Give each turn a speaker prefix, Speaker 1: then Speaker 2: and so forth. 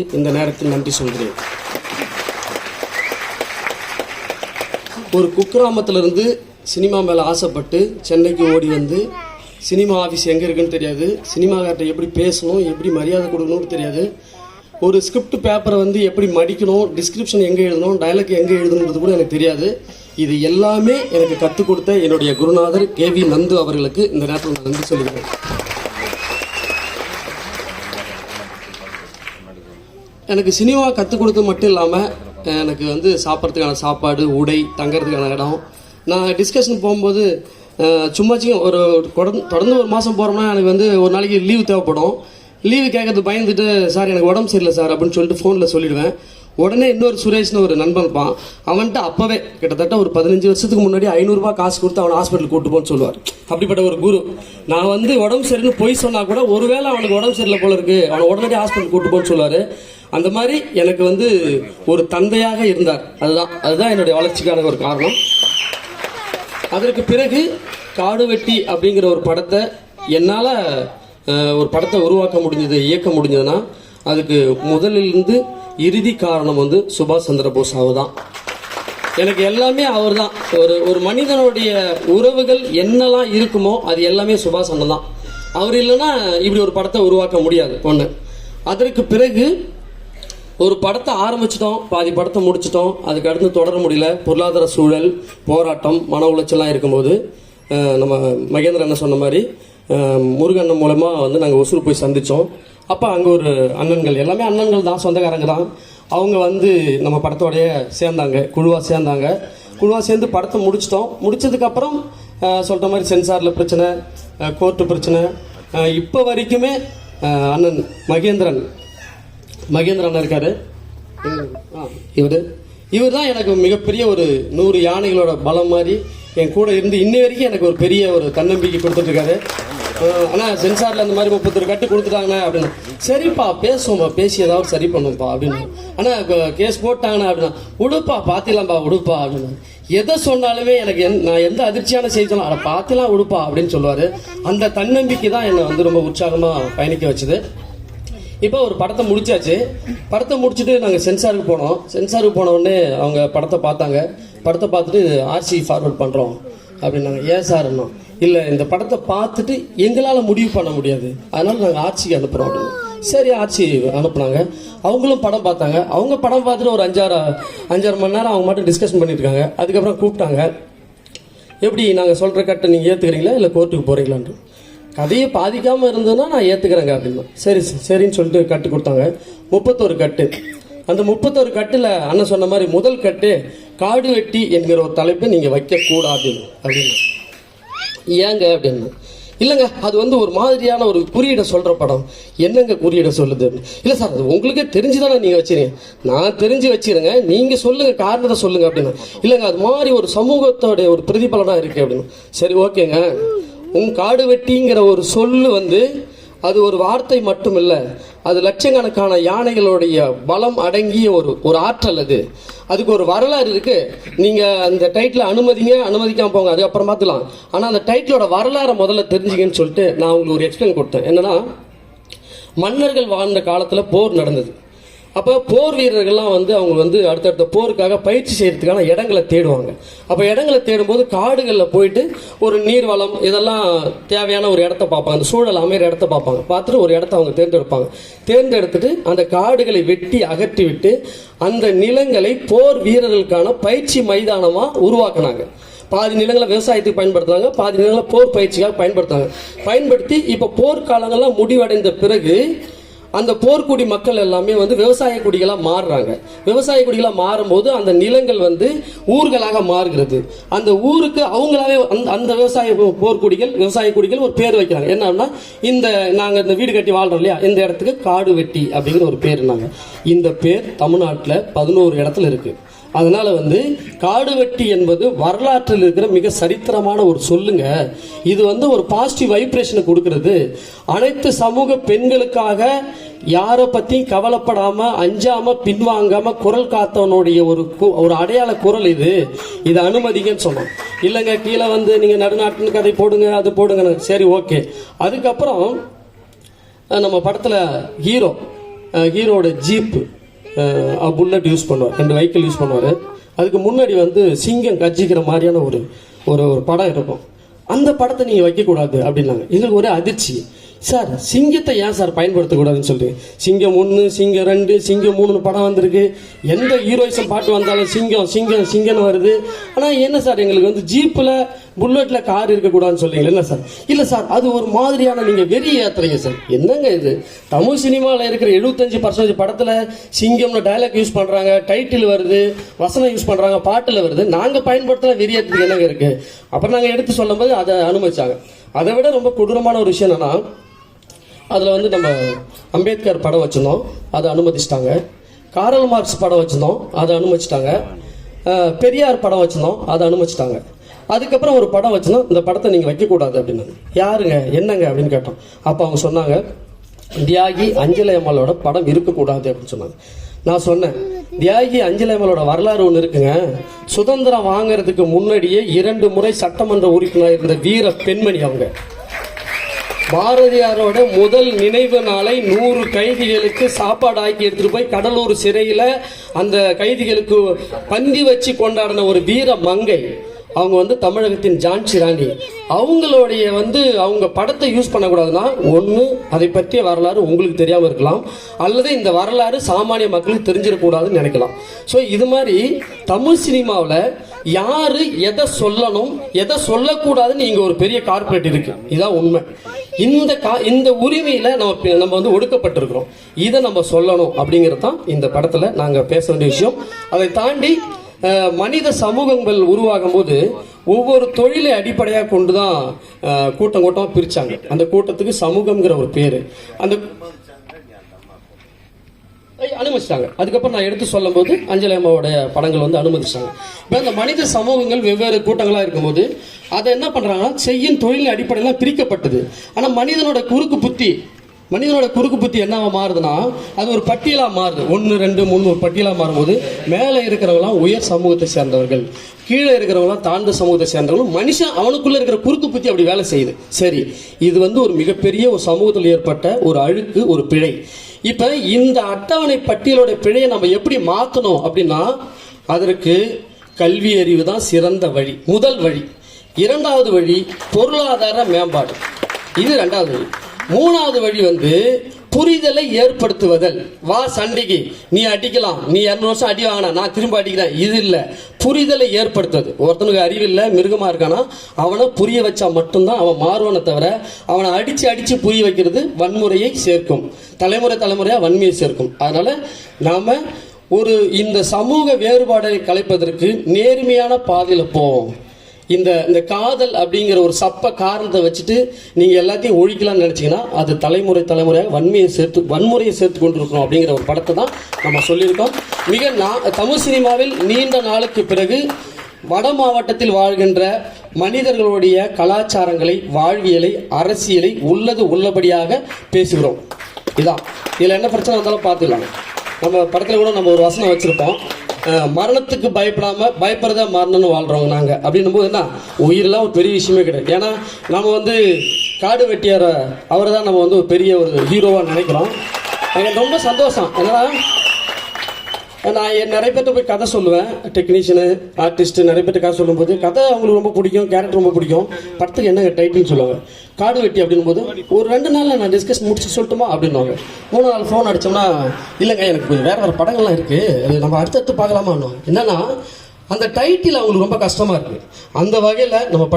Speaker 1: இந்த நேரத்தில் நன்றி சொல்கிறேன். ஒரு குக்கிராமத்திலிருந்து சினிமா மேலே ஆசைப்பட்டு சென்னைக்கு ஓடி வந்து சினிமா ஆஃபீஸ் எங்கே இருக்குன்னு தெரியாது. சினிமாக்கார்ட்ட எப்படி பேசணும் எப்படி மரியாதை கொடுக்கணும்னு தெரியாது. ஒரு ஸ்கிரிப்ட் பேப்பரை வந்து எப்படி மடிக்கணும் டிஸ்கிரிப்ஷன் எங்கே எழுதணும் டைலாக் எங்கே எழுதணுன்றது கூட எனக்கு தெரியாது. இது எல்லாமே எனக்கு கற்றுக் கொடுத்த என்னுடைய குருநாதர் கே வி நந்து அவர்களுக்கு இந்த நேரத்தில் நான் நன்றி சொல்கிறேன். எனக்கு சினிமா கற்றுக் கொடுத்தது மட்டும் இல்லாமல் எனக்கு வந்து சாப்பிட்றதுக்கான சாப்பாடு உடை தங்கிறதுக்கான இடம். நான் டிஸ்கஷன் போகும்போது சும்மாச்சும் ஒரு தொடர்ந்து ஒரு மாதம் போகிறோம்னா எனக்கு வந்து ஒரு நாளைக்கு லீவு தேவைப்படும். லீவு கேட்கறது பயந்துட்டு சார் எனக்கு உடம்பு சரியில்லை சார் அப்படின்னு சொல்லிட்டு ஃபோனில் சொல்லிடுவேன். உடனே இன்னொரு சுரேஷ்னு ஒரு நண்பன் இருப்பான். அவன்கிட்ட அப்போவே கிட்டத்தட்ட ஒரு பதினஞ்சு வருஷத்துக்கு முன்னாடி ஐநூறுரூபா காசு கொடுத்து அவனை ஹாஸ்பிட்டல் கூட்டு போன்னு சொல்லுவார். அப்படிப்பட்ட ஒரு குரு. நான் வந்து உடம்பு சரின்னு பொய் சொன்னால் கூட ஒருவேளை அவனுக்கு உடம்பு சரியில்லை போல இருக்குது அவனை உடனடி ஹாஸ்பிட்டல் கூட்டு போன்னு சொல்லுவார். அந்த மாதிரி எனக்கு வந்து ஒரு தந்தையாக இருந்தார். அதுதான் அதுதான் என்னுடைய வளர்ச்சிக்கான ஒரு காரணம். அதற்கு பிறகு காடு வெட்டி அப்படிங்கிற ஒரு படத்தை என்னால் ஒரு படத்தை உருவாக்க முடிஞ்சது இயக்க முடிஞ்சதுன்னா அதுக்கு முதலிலிருந்து இறுதி காரணம் வந்து சுபாஷ் சந்திர போஸ் அவர் தான் எனக்கு எல்லாமே அவர் தான் ஒரு ஒரு மனிதனுடைய உறவுகள் என்னெல்லாம் இருக்குமோ அது எல்லாமே சுபாஷ் சந்திரன் தான் அவர் இல்லைன்னா இப்படி ஒரு படத்தை உருவாக்க முடியாது ஒன்று அதற்கு பிறகு ஒரு படத்தை ஆரம்பிச்சிட்டோம் பாதி படத்தை முடிச்சிட்டோம். அதுக்கு அடுத்து தொடர முடியல. பொருளாதார சூழல் போராட்டம் மன உளைச்சலாம் இருக்கும்போது நம்ம மகேந்திரன் என்ன சொன்ன மாதிரி முருகண்ணன் மூலமாக வந்து நாங்கள் ஒசூர் போய் சந்தித்தோம் அப்போ அங்கே ஒரு அண்ணன்கள் எல்லாமே அண்ணன்கள் தான் சொந்தக்காரங்க தான். அவங்க வந்து நம்ம படத்தோடைய சேர்ந்தாங்க குழுவாக சேர்ந்தாங்க. குழுவாக சேர்ந்து படத்தை முடிச்சிட்டோம். முடிச்சதுக்கப்புறம் சொல்கிற மாதிரி சென்சாரில் பிரச்சனை கோர்ட்டு பிரச்சனை. இப்போ வரைக்குமே அண்ணன் மகேந்திரன் மகேந்திர அண்ணன் இருக்காரு. இவர். இவர் தான் எனக்கு மிகப்பெரிய ஒரு நூறு யானைகளோட பலம் மாதிரி என் கூட இருந்து இன்ன வரைக்கும் எனக்கு ஒரு பெரிய ஒரு தன்னம்பிக்கை கொடுத்துட்ருக்காரு ஆனால் சென்சாரில் அந்த மாதிரி முப்பத்தொரு கட்டு கொடுத்துட்டாங்கண்ணா அப்படின்னு. சரிப்பா பேசுவோம்ப்பா பேசி ஏதாவது சரி பண்ணுவோம்ப்பா அப்படின்னு. ஆனால் கேஸ் போட்டாங்கண்ணா அப்படின்னா உடுப்பா பார்த்துலாம்ப்பா உடுப்பா அப்படின்னு. எதை சொன்னாலுமே எனக்கு என் நான் எந்த அதிர்ச்சியான செய்தி சொன்னாலும் அதை பார்த்துலாம் உடுப்பா அப்படின்னு சொல்லுவார். அந்த தன்னம்பிக்கை தான் என்னை வந்து ரொம்ப உற்சாகமாக பயணிக்க வச்சது. இப்போ ஒரு படத்தை முடிச்சாச்சு. படத்தை முடிச்சுட்டு நாங்கள் சென்சாருக்கு போனோம். சென்சாருக்கு போன உடனே அவங்க படத்தை பார்த்தாங்க. படத்தை பார்த்துட்டு ஆர்சி ஃபார்வர்ட் பண்ணுறோம் அப்படின்னாங்க. ஏன் சார் இன்னும் இல்லை இந்த படத்தை பார்த்துட்டு எங்களால் முடிவு பண்ண முடியாது. அதனால நாங்கள் ஆட்சிக்கு அனுப்புகிறோம் அப்படின்னு. சரி ஆட்சி அனுப்புனாங்க. அவங்களும் படம் பார்த்தாங்க. அவங்க படம் பார்த்துட்டு ஒரு அஞ்சாறு அஞ்சாறு மணி நேரம் அவங்க மட்டும் டிஸ்கஷன் பண்ணியிருக்காங்க அதுக்கப்புறம் கூப்பிட்டாங்க. எப்படி நாங்கள் சொல்கிற கட்டை நீங்கள் ஏற்றுக்கிறீங்களா இல்லை கோர்ட்டுக்கு போகிறீங்களான்ட்டு கதையை பாதிக்காமல் இருந்ததுன்னா நான் ஏற்றுக்கிறேங்க அப்படின்னா சரி சரின்னு சொல்லிட்டு கட்டு கொடுத்தாங்க. முப்பத்தொரு கட்டு. அந்த முப்பத்தொரு கட்டில் அண்ணன் சொன்ன மாதிரி முதல் கட்டு காடு வெட்டி என்கிற ஒரு தலைப்பை நீங்கள் வைக்கக்கூடாது அப்படின்னு. ஏங்க அப்படின்னு. இல்லைங்க அது வந்து ஒரு மாதிரியான ஒரு குறியீடை சொல்கிற படம். என்னங்க குறியீடை சொல்லுது? இல்லை சார் அது உங்களுக்கே தெரிஞ்சுதானே நீங்கள் வச்சிருங்க நான் தெரிஞ்சு வச்சுருங்க. நீங்கள் சொல்லுங்கள் காரணத்தை சொல்லுங்கள் அப்படின்னு. இல்லைங்க அது மாதிரி ஒரு சமூகத்தோடைய ஒரு பிரதிபலனாக இருக்குது அப்படின்னு. சரி ஓகேங்க. உன் காடு வெட்டிங்கிற ஒரு சொல்லு வந்து அது ஒரு வார்த்தை மட்டும் இல்லை அது லட்சக்கணக்கான யானைகளுடைய பலம் அடங்கிய ஒரு ஒரு ஆற்றல் அது. அதுக்கு ஒரு வரலாறு இருக்கு. நீங்க அந்த டைட்டில் அனுமதிங்க அனுமதிக்காம போங்க அதுக்கப்புறம் பார்த்துக்கலாம். ஆனால் அந்த டைட்டிலோட வரலாறை முதல்ல தெரிஞ்சுங்கன்னு சொல்லிட்டு நான் உங்களுக்கு ஒரு எக்ஸ்பிளைன் கொடுத்தேன். என்னன்னா மன்னர்கள் வாழ்ந்த காலத்தில் போர் நடந்தது. அப்போ போர் வீரர்கள்லாம் வந்து அவங்க வந்து அடுத்தடுத்த போருக்காக பயிற்சி செய்கிறதுக்கான இடங்களை தேடுவாங்க. அப்போ இடங்களை தேடும்போது காடுகளில் போயிட்டு ஒரு நீர்வளம் இதெல்லாம் தேவையான ஒரு இடத்த பார்ப்பாங்க. அந்த சூழல் அமைகிற இடத்த பார்ப்பாங்க. பார்த்துட்டு ஒரு இடத்த அவங்க தேர்ந்தெடுப்பாங்க. தேர்ந்தெடுத்துட்டு அந்த காடுகளை வெட்டி அகற்றி விட்டு அந்த நிலங்களை போர் வீரர்களுக்கான பயிற்சி மைதானமாக உருவாக்குனாங்க. பாதி நிலங்களை விவசாயத்துக்கு பயன்படுத்துறாங்க பாதி நிலங்களை போர் பயிற்சிக்காக பயன்படுத்துறாங்க பயன்படுத்தி இப்போ போர்க்காலங்கள்லாம் முடிவடைந்த பிறகு அந்த போர்க்குடி மக்கள் எல்லாமே வந்து விவசாய குடிகளாக மாறுறாங்க. விவசாய குடிகளாக மாறும்போது அந்த நிலங்கள் வந்து ஊர்களாக மாறுகிறது. அந்த ஊருக்கு அவங்களாவே அந்த அந்த விவசாய போர்க்குடிகள் விவசாய குடிகள் ஒரு பேர் வைக்கிறாங்க. என்னன்னா இந்த நாங்கள் இந்த வீடு கட்டி வாழ்றோம் இல்லையா? இந்த இடத்துக்கு காடு வெட்டி அப்படிங்கிற ஒரு பேர்னாங்க இந்த பேர் தமிழ்நாட்டில் பதினோரு இடத்துல இருக்குது அதனால வந்து காடு வெட்டி என்பது வரலாற்றில் இருக்கிற மிக சரித்திரமான ஒரு சொல்லுங்க. இது வந்து ஒரு பாசிட்டிவ் வைப்ரேஷனை கொடுக்கறது. அனைத்து சமூக பெண்களுக்காக யாரை பத்தியும் கவலைப்படாம அஞ்சாம பின்வாங்காம குரல் காத்தவனுடைய ஒரு கு- ஒரு அடையாள குரல் இது. இதை அனுமதிங்கன்னு சொன்னோம். இல்லைங்க கீழே வந்து நீங்க நடுநாட்டின் கதை போடுங்க அது போடுங்க சரி ஓகே. அதுக்கப்புறம் நம்ம படத்துல ஹீரோ ஹீரோட ஜீப்பு. புல்லட் யூஸ் பண்ணுவார். ரெண்டு வெஹிக்கிள் யூஸ் பண்ணுவார். அதுக்கு முன்னாடி வந்து சிங்கம் கஜிக்கிற மாதிரியான ஒரு ஒரு ஒரு படம் இருக்கும். அந்த படத்தை நீங்கள் வைக்கக்கூடாது அப்படின்னாங்க. எங்களுக்கு ஒரே அதிர்ச்சி. சார் சிங்கத்தை ஏன் சார் பயன்படுத்தக்கூடாதுன்னு சொல்லிட்டு சிங்கம் ஒன்று சிங்கம் ரெண்டு சிங்கம் மூணு படம் வந்திருக்கு. எந்த ஹீரோயிசம் பாட்டு வந்தாலும் சிங்கம் சிங்கம் சிங்கம்னு வருது. ஆனால் என்ன சார் எங்களுக்கு வந்து ஜீப்பில் புல்லட்ல கார் இருக்கக்கூடாதுன்னு சொல்றீங்க. என்ன சார். இல்லை சார் அது ஒரு மாதிரியான நீங்கள் வெறி ஏத்துறீங்க சார். என்னங்க இது? தமிழ் சினிமாவில் இருக்கிற எழுபத்தஞ்சு பர்சன்டேஜ் படத்தில் சிங்கம்னு டைலாக் யூஸ் பண்ணுறாங்க டைட்டில் வருது வசனம் யூஸ் பண்ணுறாங்க பாட்டில் வருது. நாங்கள் பயன்படுத்தின வெறி என்னங்க இருக்குது அப்புறம் நாங்கள் எடுத்து சொல்லும்போது அதை அனுமதிச்சாங்க. அதை விட ரொம்ப கொடூரமான ஒரு விஷயம் என்னன்னா அதில் வந்து நம்ம அம்பேத்கர் படம் வச்சுருந்தோம். அதை அனுமதிச்சிட்டாங்க. காரல் மார்க்ஸ் படம் வச்சுருந்தோம். அதை அனுமதிச்சிட்டாங்க. பெரியார் படம் வச்சுருந்தோம். அதை அனுமதிச்சிட்டாங்க. அதுக்கப்புறம் ஒரு படம் வச்சுன்னா இந்த படத்தை நீங்கள் வைக்கக்கூடாது அப்படின்னு யாருங்க? என்னங்க அப்படின்னு கேட்டோம். அப்போ அவங்க சொன்னாங்க தியாகி அஞ்சலி அம்மாளோட படம் இருக்கக்கூடாது அப்படின்னு சொன்னாங்க. நான் சொன்னேன் தியாகி அஞ்சலி அம்மாளோட வரலாறு ஒன்று இருக்குங்க. சுதந்திரம் வாங்குறதுக்கு முன்னாடியே இரண்டு முறை சட்டமன்ற உறுப்பினர் இருந்த வீர பெண்மணி அவங்க. பாரதியாரோட முதல் நினைவு நாளை நூறு கைதிகளுக்கு சாப்பாடு ஆக்கி எடுத்துட்டு போய் கடலூர் சிறையில் அந்த கைதிகளுக்கு பந்தி வச்சு கொண்டாடின ஒரு வீர மங்கை. அவங்க வந்து தமிழகத்தின் ஜான்சி ராணி. அவங்களுடைய வந்து அவங்க படத்தை யூஸ் பண்ணக்கூடாதுன்னா ஒன்று அதை பற்றிய வரலாறு உங்களுக்கு தெரியாமல் இருக்கலாம். அல்லது இந்த வரலாறு சாமானிய மக்களுக்கு தெரிஞ்சிடக்கூடாதுன்னு நினைக்கலாம். ஸோ இது மாதிரி தமிழ் சினிமாவில் யார் எதை சொல்லணும் எதை சொல்லக்கூடாதுன்னு இங்கே ஒரு பெரிய கார்ப்பரேட் இருக்கு. இதுதான் உண்மை. இந்த கா இந்த உரிமையில் நம்ம நம்ம வந்து ஒடுக்கப்பட்டிருக்கிறோம். இதை நம்ம சொல்லணும் அப்படிங்கிறது தான் இந்த படத்தில் நாங்கள் பேச வேண்டிய விஷயம். அதை தாண்டி மனித சமூகங்கள் உருவாகும் போது ஒவ்வொரு தொழிலை அடிப்படையாக கொண்டு தான் கூட்டம் கூட்டமாக பிரித்தாங்க அந்த கூட்டத்துக்கு சமூகம்ங்கிற ஒரு பேர். அந்த அனுமதிச்சிட்டாங்க. அதுக்கப்புறம் நான் எடுத்து சொல்லும் போது அஞ்சலி அம்மாவோடைய படங்கள் வந்து அனுமதிச்சாங்க இப்போ இந்த மனித சமூகங்கள் வெவ்வேறு கூட்டங்களாக இருக்கும்போது அதை என்ன பண்ணுறாங்கன்னா செய்யும் தொழிலின் அடிப்படையில் பிரிக்கப்பட்டது. ஆனால் மனிதனோட குறுக்கு புத்தி மனிதனோட குறுக்கு புத்தி என்னவா மாறுதுன்னா அது ஒரு பட்டியலா மாறுது. ஒன்று ரெண்டு மூணு ஒரு பட்டியலா மாறும்போது மேலே இருக்கிறவங்களாம் உயர் சமூகத்தை சேர்ந்தவர்கள் கீழே இருக்கிறவங்களாம் தாழ்ந்த சமூகத்தை சேர்ந்தவர்கள் மனுஷன் அவனுக்குள்ள இருக்கிற குறுக்கு புத்தி அப்படி வேலை செய்யுது. சரி இது வந்து ஒரு மிகப்பெரிய ஒரு சமூகத்தில் ஏற்பட்ட ஒரு அழுக்கு ஒரு பிழை. இப்ப இந்த அட்டவணை பட்டியலோட பிழையை நம்ம எப்படி மாத்தணும் அப்படின்னா அதற்கு கல்வி அறிவு தான் சிறந்த வழி முதல் வழி. இரண்டாவது வழி பொருளாதார மேம்பாடு. இது ரெண்டாவது வழி. மூணாவது வழி வந்து புரிதலை ஏற்படுத்துவதல். வா சண்டைக்கு நீ அடிக்கலாம். நீ இரநூறு வருஷம் அடி வாங்கினா நான் திரும்ப அடிக்கிறேன். இது இல்லை. புரிதலை ஏற்படுத்துவது. ஒருத்தனுக்கு அறிவில்லை மிருகமாக இருக்கானா அவனை புரிய வச்சா மட்டும்தான் அவன் மாறுவானே தவிர அவனை அடித்து அடித்து புரிய வைக்கிறது வன்முறையை சேர்க்கும். தலைமுறை தலைமுறையாக வன்மையை சேர்க்கும். அதனால் நாம் ஒரு இந்த சமூக வேறுபாடை கலைப்பதற்கு நேர்மையான பாதையில் போவோம். இந்த இந்த காதல் அப்படிங்கிற ஒரு சப்ப காரணத்தை வச்சுட்டு நீங்க எல்லாத்தையும் ஒழிக்கலாம்னு நினைச்சீங்கன்னா அது தலைமுறை தலைமுறையாக வன்மையை சேர்த்து வன்முறையை சேர்த்து கொண்டிருக்கணும் அப்படிங்கிற ஒரு படத்தை தான் நம்ம சொல்லியிருக்கோம். மிக நா- தமிழ் சினிமாவில் நீண்ட நாளுக்கு பிறகு வட மாவட்டத்தில் வாழ்கின்ற மனிதர்களுடைய கலாச்சாரங்களை வாழ்வியலை அரசியலை உள்ளது உள்ளபடியாக பேசுகிறோம். இதான். இதில் என்ன பிரச்சனை வந்தாலும் பார்த்துக்கலாம். நம்ம படத்தில் கூட நம்ம ஒரு வசனம் வச்சுருப்போம். மரணத்துக்கு பயப்படாம பயப்படுறதா மரணம்னு வாழ்றவங்க நாங்க. அப்படின்னும் போது என்ன? உயிரெல்லாம் ஒரு பெரிய விஷயமே கிடையாது. ஏன்னா நம்ம வந்து காடு வெட்டியார அவரை தான் நம்ம வந்து ஒரு பெரிய ஒரு ஹீரோவா நினைக்கிறோம். எனக்கு ரொம்ப சந்தோஷம். என்னன்னா நான் என் நிறைய பேர்ட்ட போய் கதை சொல்லுவேன். டெக்னீஷியனு ஆர்டிஸ்ட் நிறைய பேர்ட்ட கதை சொல்லும்போது கதை அவங்களுக்கு ரொம்ப பிடிக்கும் கேரக்டர் ரொம்ப பிடிக்கும். படத்துக்கு என்னங்க டைட்டில் சொல்லுவாங்க. காடு வெட்டி அப்படின்னும் போது ஒரு ரெண்டு நாளில் நான் டிஸ்கஸ் முடிச்சு சொல்லட்டுமா அப்படின்னுவாங்க. மூணு நாள் ஃபோன் அடிச்சோம்னா இல்லைங்க எனக்கு கொஞ்சம் வேறு வேறு படங்கள்லாம் இருக்குது அது நம்ம அடுத்தடுத்து பார்க்கலாமா என்னன்னா அந்த டைட்டில் அவங்களுக்கு ரொம்ப கஷ்டமாக இருக்குது அந்த வகையில் நம்ம